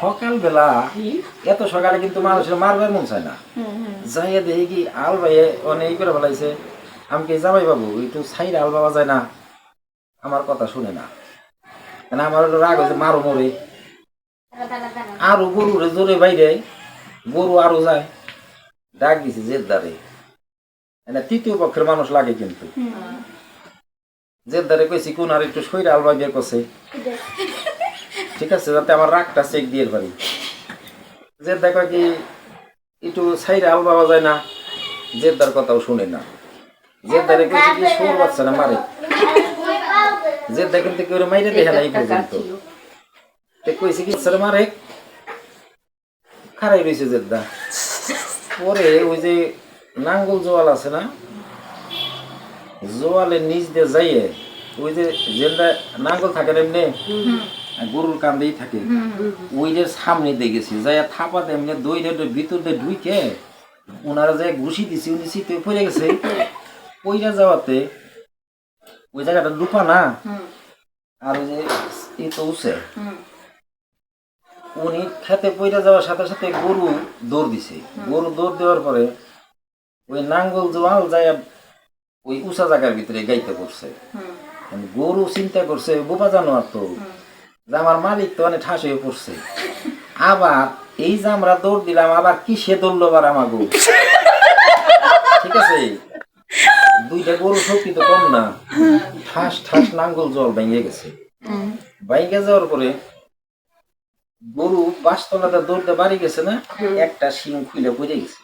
সকালবেলা এত সকালে কিন্তু মানুষের মারবার মন চায় না। যাইয়া দেখি কি আল ভাইয়ে অনেক করে ফেলাইছে। আমাকে জামাই বাবু একটু সাইড আল বাবা যায় না। আমার কথা শুনে না। মানে আমার রাগ হয়েছে মারো মরে। আরও গরু রে জোরে বাইরে গরু আরও যায়। ডাক দিছে জেদ্দারে। মানে তৃতীয় পক্ষের মানুষ লাগে কিন্তু। জেদ্দারে কইছি কোন আর একটু শরীর আলবা বের করছে ঠিক আছে, যাতে আমার রাগটা চেক দিয়ে পারি। যে কয় কি, একটু সাইরে আল পাওয়া যায় না, জেদ্দার কথাও শুনে না। জেদ্দারে কইছে কি, সোর বাচ্চা না মারে? জেদ্দা কিন্তু কেউ মাইরে দেখে না এই পর্যন্ত। তে কইছে কি স্যার মারে? খারাই রয়েছে জেদ্দা। পরে ওই যে নাঙ্গল জোয়াল আছে না জোয়ালের নিচ দিয়ে যাইয়ে ওই যে যেটা নাঙ্গল থাকে এমনি? গরুর কান্দেই থাকে। ওইটার সামনে দিয়ে গেছি যাইয়া থাপাতে এমনি দইটা ভিতর দিয়ে ঢুইকে ওনারা যে ঘুষি দিছি উনি শীতে পড়ে গেছে। পইরা যাওয়াতে ওই জায়গাটা লুপা না আর ওই যে এই তো উঠছে উনি খেতে পইরা যাওয়ার সাথে সাথে গরু দৌড় দিছে। গরু দৌড় দেওয়ার পরে ওই নাঙ্গল জোয়াল যায় ওই উঁচা জায়গার ভিতরে গাইতে পড়ছে গরু চিন্তা করছে বোবা জানোয়ার তো। যে আমার মালিক তো অনেক ঠাস হয়ে পড়ছে। আবার এই যে আমরা দৌড় দিলাম, আবার কি সে দৌড়লো আবার আমার গরু ঠিক আছে? দুইটা গরু শক্তি তো কম না। ঠাস ঠাস নাঙ্গল জল ভেঙে গেছে। ভেঙে যাওয়ার পরে গরু বাসতলাতে দৌড়তে বাড়ি গেছে না, একটা শিং খুলে পড়ে গেছে।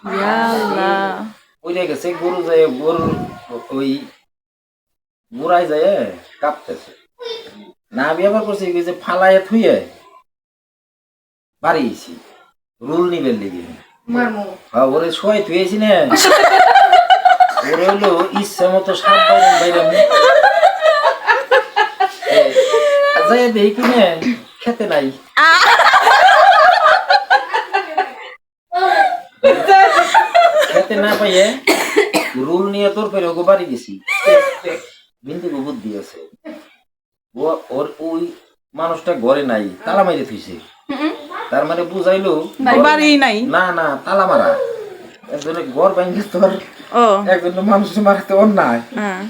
পড়ে গেছে, গরু যায় গরুর ওই গোড়ায় যায়, কাঁপতেছে। না ব্যবহার করছে যে ফালায় থুয়ে বাড়িয়েছি। রুল নিবেন লিগে ওরে শোয়াই থুয়েছি না? ওরে হলো ইচ্ছা মতো সাত বাইরে বাইরে যাই দেখি কিনে খেতে নাই। খেতে না পাইয়ে রুল নিয়ে তোর ফেরে ওকে বাড়ি গেছি। বিন্দু বুদ্ধি আছে। ওর ওই মানুষটা ঘরে নাই তালা মাইরে থুইছে। তার মানে বুঝাইলো বাড়ি নাই? না না তালা মারা। একজনে ঘর ভাঙে তোর একজন মানুষ মারাতে অন্যায়। হ্যাঁ।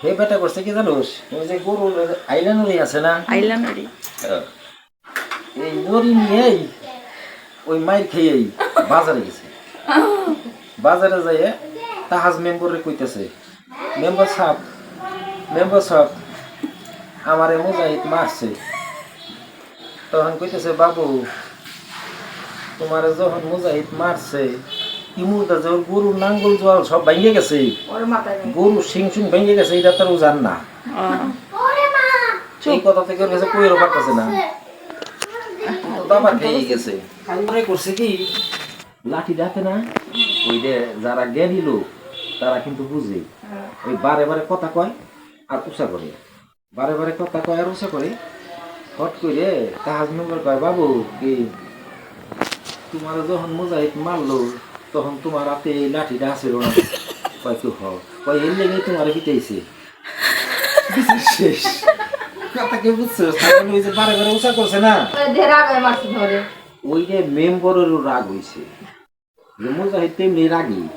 হে বেটা করছে কি জানোস? ওই যে গরু আইলানুরি আছে না? আইলান্ডারি এই নরি নিয়েই ওই মাইর খেয়েই বাজারে গেছে। বাজারে যাইয়ে তাহাজ মেম্বরে কইতেছে মেম্বার সাহেব মেম্বার সাহেব আমারে মুজাহিদ মারছে। তখন কইতেছে বাবু তোমারে যখন মুজাহিদ মারছে ইমুরটা যে ওর গরুর নাঙ্গল জল সব ভেঙে গেছে গরু সিং সিং ভেঙে গেছে এটা তার ও। জান না এই কথা থেকে ওর কাছে কইরও পারতেছে না। বাবা খেয়ে গেছে। মনে করছে কি লাঠি দেখে না ওই যে যারা জ্ঞানী লোক তারা কিন্তু বুঝে। ওই বারে বারে কথা কয় আর উষা করে। বারে বারে কথা কয় আর উষা করে। হট করে তাহাজ মেম্বার কয় বাবু কি তোমার যখন মুজাহিদ মারলো তখন তোমার হাতে এই লাঠিটা আসিল না? কয় কি হ। কয় এর লেগে তোমার পিটাইছে। শেষ। কথা কি বুঝছ? তারপরে ওই যে বারে বারে উষা করছে না? ওই যে মেম্বরেরও রাগ হইছে। যে মুজাহিদ তেমনি রাগি।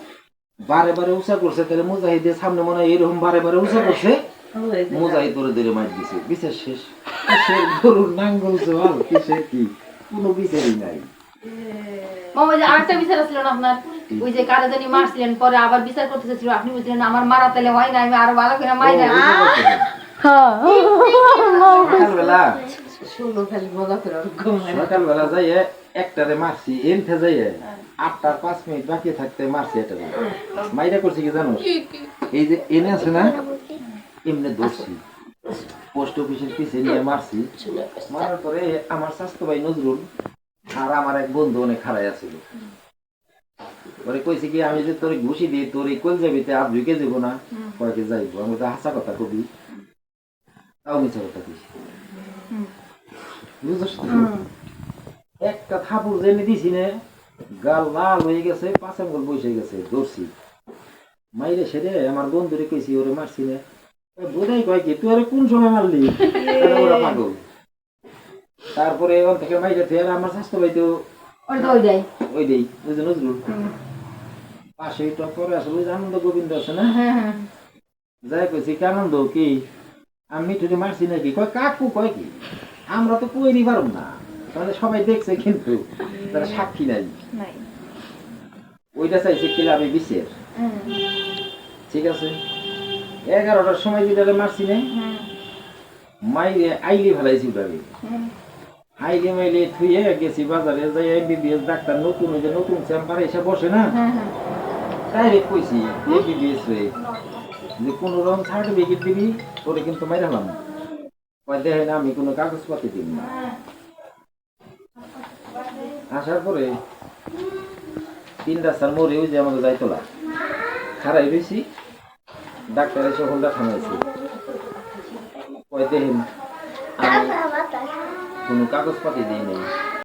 বারে বারে উষা করছে তাহলে মুজাহিদের সামনে মনে হয় এরকম বারে বারে উষা করছে। মুজাহিদ ধরে ধরে মার দিছে। বিচার শেষ। গরুর নাঙ্গল জল কিসের কি কোনো বিচারই নাই। মামা যে আরেকটা বিচার ছিল না আপনার? ওই যে কারা জানি মারছিলেন পরে আবার বিচার করতে আপনি বলছিলেন আমার মারা তাহলে হয় না আমি আরও ভালো করে মাই না সকালবেলা শুনো খালি বলা করে ওর ঘুম না। সকালবেলা যাইয়ে একটারে মারছি এনতে যাইয়ে আটটার পাঁচ মিনিট বাকি থাকতে মারছি এটা মাইরা করছি কি জানো এই যে এনে আছে না এমনি পোস্ট অফিসের নিয়ে মারছি। মারার পরে আমার নজরুল আর আমার এক বন্ধু অনেক আছিল। কইছে কি, আমি যে ঘুষি তোর এই আর ঢুকে যাব না। যাইবো। আমি তো হাসা কথা কবি। তাও মিছা কথা একটা থাপুর জেনে দিছি গাল লাল হয়ে গেছে, পাঁচ আঙ্গুল বসে গেছে, ধরছি। মাইরে সেরে আমার বন্ধুরে কইছি, ওরে মারছি না। বোধাই কয় কি? তুই আরে কোন সময় মারলি? ওরা পাগল। তারপরে ওখান থেকে মাইরে থেকে আমার স্বাস্থ্য ভাই তো ওই তো ওই দেই। ওই যে নজরুল। পাশে পরে আসলে আনন্দ গোবিন্দ আছে না? হ্যাঁ হ্যাঁ। যাই কইছি কি আনন্দ কি? আমি মিঠুকে মারছি নাকি? কয় কাকু কয় কি? আমরা তো কইনি পারব না। তাহলে সবাই দেখছে কিন্তু তারা সাক্ষী নাই। ওইটা চাইছে কি আমি বিশের ঠিক আছে? এগারোটার সময় যেটা মারছি না? হুম, মাইলে আইলে ফেলাইছি ওটাকে। আইলে মাইলে থুয়ে গেছি বাজারে যাই এমবিবিএস ডাক্তার নতুন ওই যে নতুন চেম্বার এসে বসে না। ডাইরেক্ট কইছি এমবিবিএস রে যে কোনো রকম সার্টিফিকেট দিবি তোরে কিন্তু মাইরালাম কয় দেখে না আমি কোনো কাগজপত্র দিব না। আসার পরে তিন রাস্তার মোড়ে ওই যে আমাদের যাইতলা। খারাই রয়েছি ডাক্তার এসে ফোনটা থামাইছে কয় দেখেন আমি কোনো কাগজপাতি দিই নাই